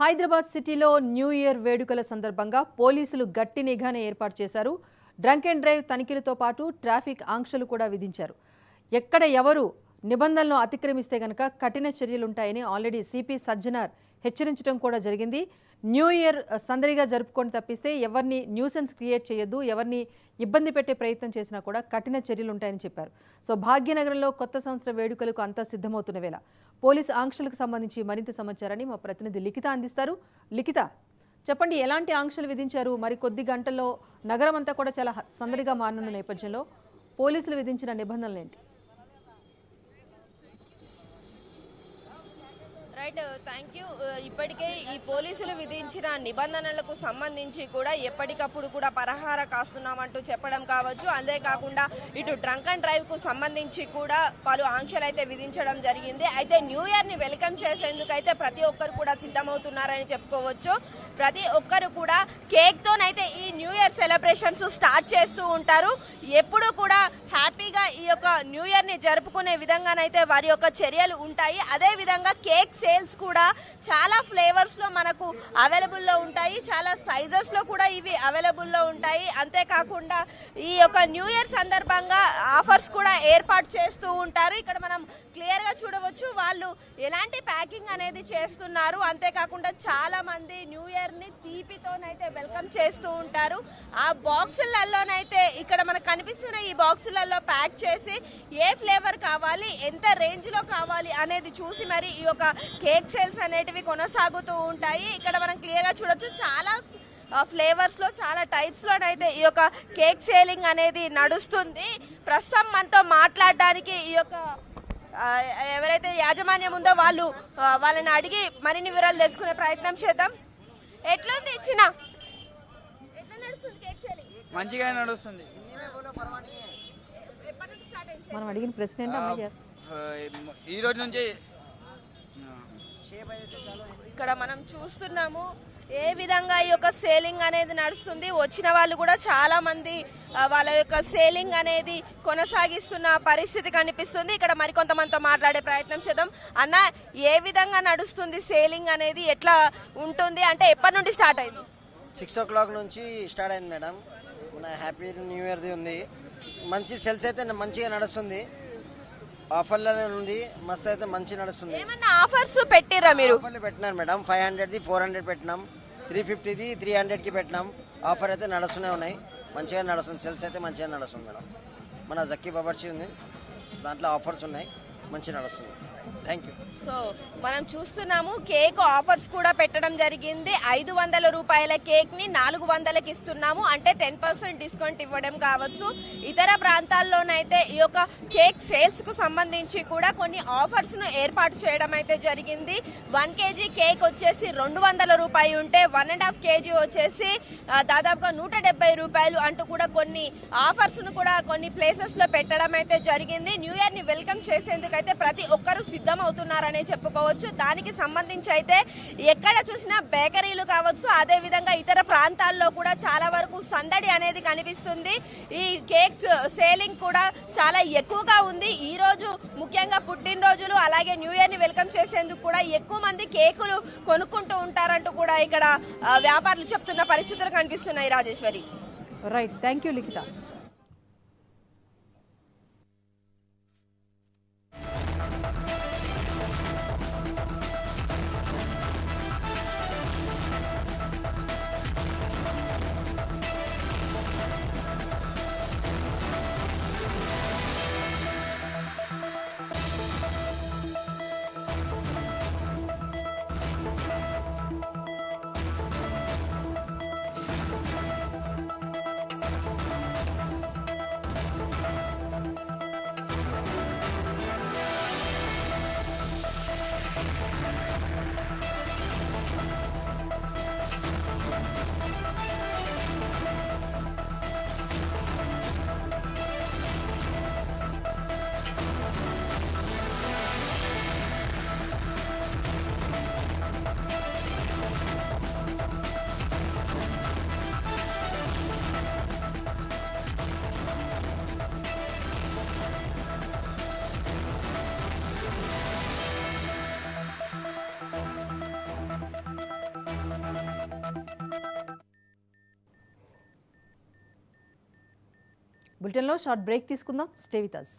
హైదరాబాద్ సిటీలో new year వేడుకల సందర్భంగా పోలీసులు గట్టి నిఘాను ఏర్పాటు చేశారు. డ్రంక్ అండ్ డ్రైవ్ తనిఖీలతో పాటు ట్రాఫిక్ ఆంక్షలు కూడా విధించారు. ఎక్కడ ఎవరు నిబంధనలను అతిక్రమిస్తే గనక కఠిన చర్యలుంటాయని ఆల్రెడీ సిపి సజ్జనార్ హెచ్చరించడం కూడా జరిగింది. న్యూ ఇయర్ సందడిగా జరుపుకొని తప్పిస్తే ఎవరిని న్యూసెన్స్ క్రియేట్ చేయొద్దు ఎవరిని ఇబ్బంది పెట్టే ప్రయత్నం చేసినా కూడా కఠిన చర్యలు ఉంటాయని చెప్పారు. సో భాగ్యనగరంలో కొత్త సంవత్సర వేడుకలకు అంతా సిద్ధమవుతున్న వేళ పోలీసు ఆంక్షలకు సంబంధించి మరింత సమాచారాన్ని మా ప్రతినిధి లిఖిత అందిస్తారు. లిఖిత చెప్పండి ఎలాంటి ఆంక్షలు విధించారు? మరి కొద్ది గంటల్లో నగరం అంతా కూడా చాలా సందడిగా మారనున్న నేపథ్యంలో పోలీసులు విధించిన నిబంధనలు ఏంటి? రైట్ థ్యాంక్ యూ uh, ఇప్పటికే ఈ పోలీసులు విధించిన నిబంధనలకు సంబంధించి కూడా ఎప్పటికప్పుడు కూడా పరహార కాస్తున్నామంటూ చెప్పడం కావచ్చు. అంతేకాకుండా ఇటు డ్రంక్ అండ్ డ్రైవ్కు సంబంధించి కూడా పలు ఆంక్షలు అయితే విధించడం జరిగింది. అయితే న్యూ ఇయర్ని వెల్కమ్ చేసేందుకు అయితే ప్రతి ఒక్కరు కూడా సిద్ధమవుతున్నారని చెప్పుకోవచ్చు. ప్రతి ఒక్కరు కూడా కేక్ తోనైతే ఈ న్యూ ఇయర్ సెలబ్రేషన్స్ స్టార్ట్ చేస్తూ ఉంటారు. ఎప్పుడు కూడా హ్యాపీగా ఈ యొక్క న్యూ ఇయర్ని జరుపుకునే విధంగానైతే వారి యొక్క చర్యలు ఉంటాయి. అదే విధంగా కేక్ సేల్స్ కూడా చాలా ఫ్లేవర్స్లో మనకు అవైలబుల్లో ఉంటాయి. చాలా సైజెస్లో కూడా ఇవి అవైలబుల్లో ఉంటాయి. అంతేకాకుండా ఈ యొక్క న్యూ ఇయర్ సందర్భంగా ఆఫర్స్ కూడా ఏర్పాటు చేస్తూ ఉంటారు. ఇక్కడ మనం క్లియర్గా చూడవచ్చు వాళ్ళు ఎలాంటి ప్యాకింగ్ అనేది చేస్తున్నారు. అంతేకాకుండా చాలా మంది న్యూ ఇయర్ని తీపితోనైతే వెల్కమ్ చేస్తూ ఉంటారు. ఆ బాక్సులలోనైతే ఇక్కడ మనకు కనిపిస్తున్న ఈ బాక్సులలో ప్యాక్ చేసి ఏ ఫ్లేవర్ కావాలి ఎంత రేంజ్లో కావాలి అనేది చూసి మరి ఈ యొక్క కేక్ సేల్స్ అనేటివి కొనసాగుతూ ఉంటాయి. ఇక్కడ మనం క్లియర్గా చూడొచ్చు చాలా ఫ్లేవర్స్లో చాలా టైప్స్ లోనైతే ఈ యొక్క కేక్ సేలింగ్ అనేది నడుస్తుంది. ప్రస్తుతం మనతో మాట్లాడడానికి ఈ యొక్క ఎవరైతే యాజమాన్యం ఉందో వాళ్ళు వాళ్ళని అడిగి మరిన్ని వివరాలు తెలుసుకునే ప్రయత్నం చేద్దాం. ఎట్లుంది ఇచ్చిన ఎట్లా నడుస్తుంది కేక్ సేలింగ్ మంచిగా నడుస్తుంది. ఎప్పటి నుంచి స్టార్ట్ అయింది? మనం అడిగిన ప్రశ్న ఈ రోజు నుంచి ఇక్కడ మనం చూస్తున్నాము ఏ విధంగా ఈ యొక్క సేలింగ్ అనేది నడుస్తుంది. వచ్చిన వాళ్ళు కూడా చాలా మంది వాళ్ళ యొక్క సేలింగ్ అనేది కొనసాగిస్తున్న పరిస్థితి కనిపిస్తుంది. ఇక్కడ మరికొంతమందితో మాట్లాడే ప్రయత్నం చేద్దాం. అన్న ఏ విధంగా నడుస్తుంది సేలింగ్ అనేది? ఎట్లా ఉంటుంది? అంటే ఎప్పటి నుండి స్టార్ట్ అయింది? సిక్స్ ఓ క్లాక్ నుంచి స్టార్ట్ అయింది మేడం. మన హ్యాపీ న్యూ ఇయర్ది ఉంది. మంచి సెల్స్ అయితే మంచిగా నడుస్తుంది. ఆఫర్లోనే ఉంది మస్తు అయితే మంచి నడుస్తుంది. ఏమన్నా ఆఫర్స్ పెట్టిర్రా మీరు? ఆఫర్లు పెట్టినారు మేడం. ఫైవ్ హండ్రెడ్ది ఫోర్ హండ్రెడ్ పెట్టినాం. త్రీ ఫిఫ్టీది త్రీ హండ్రెడ్కి పెట్టినాం. ఆఫర్ అయితే నడుస్తూనే ఉన్నాయి. మంచిగా నడుస్తుంది. సెల్స్ అయితే మంచిగా నడుస్తుంది మేడం. మన జక్కీ బబర్చి ఉంది. దాంట్లో ఆఫర్స్ ఉన్నాయి. మంచిగా నడుస్తుంది. సో మనం చూస్తున్నాము కేక్ ఆఫర్స్ కూడా పెట్టడం జరిగింది. ఐదు వందల రూపాయల కేక్ని నాలుగు వందలకి ఇస్తున్నాము. అంటే టెన్ పర్సెంట్ డిస్కౌంట్ ఇవ్వడం కావచ్చు. ఇతర ప్రాంతాల్లోనైతే ఈ యొక్క కేక్ సేల్స్కు సంబంధించి కూడా కొన్ని ఆఫర్స్ను ఏర్పాటు చేయడం అయితే జరిగింది. వన్ కేజీ కేక్ వచ్చేసి రెండు వందల రూపాయలు ఉంటే వన్ అండ్ హాఫ్ కేజీ వచ్చేసి దాదాపుగా నూట డెబ్బై రూపాయలు అంటూ కూడా కొన్ని ఆఫర్స్ను కూడా కొన్ని ప్లేసెస్లో పెట్టడం అయితే జరిగింది. న్యూ ఇయర్ని వెల్కమ్ చేసేందుకు అయితే ప్రతి ఒక్కరూ సిద్ధమవుతున్నారనే చెప్పుకోవచ్చు. దానికి సంబంధించి అయితే ఎక్కడ చూసినా బేకరీలు కావచ్చు అదే విధంగా ఇతర ప్రాంతాల్లో కూడా చాలా వరకు సందడి అనేది కనిపిస్తుంది. ఈ కేక్స్ సేలింగ్ కూడా చాలా ఎక్కువగా ఉంది. ఈ రోజు ముఖ్యంగా పుట్టినరోజులు అలాగే న్యూ ఇయర్ని వెల్కమ్ చేసేందుకు కూడా ఎక్కువ మంది కేకులు కొనుక్కుంటూ ఉంటారంటూ కూడా ఇక్కడ వ్యాపారులు చెప్తున్న పరిస్థితులు కనిపిస్తున్నాయి Rajeshwari. Right thank you Likhitha బులెటిన్లో షార్ట్ బ్రేక్ తీసుకుందాం. Stay with us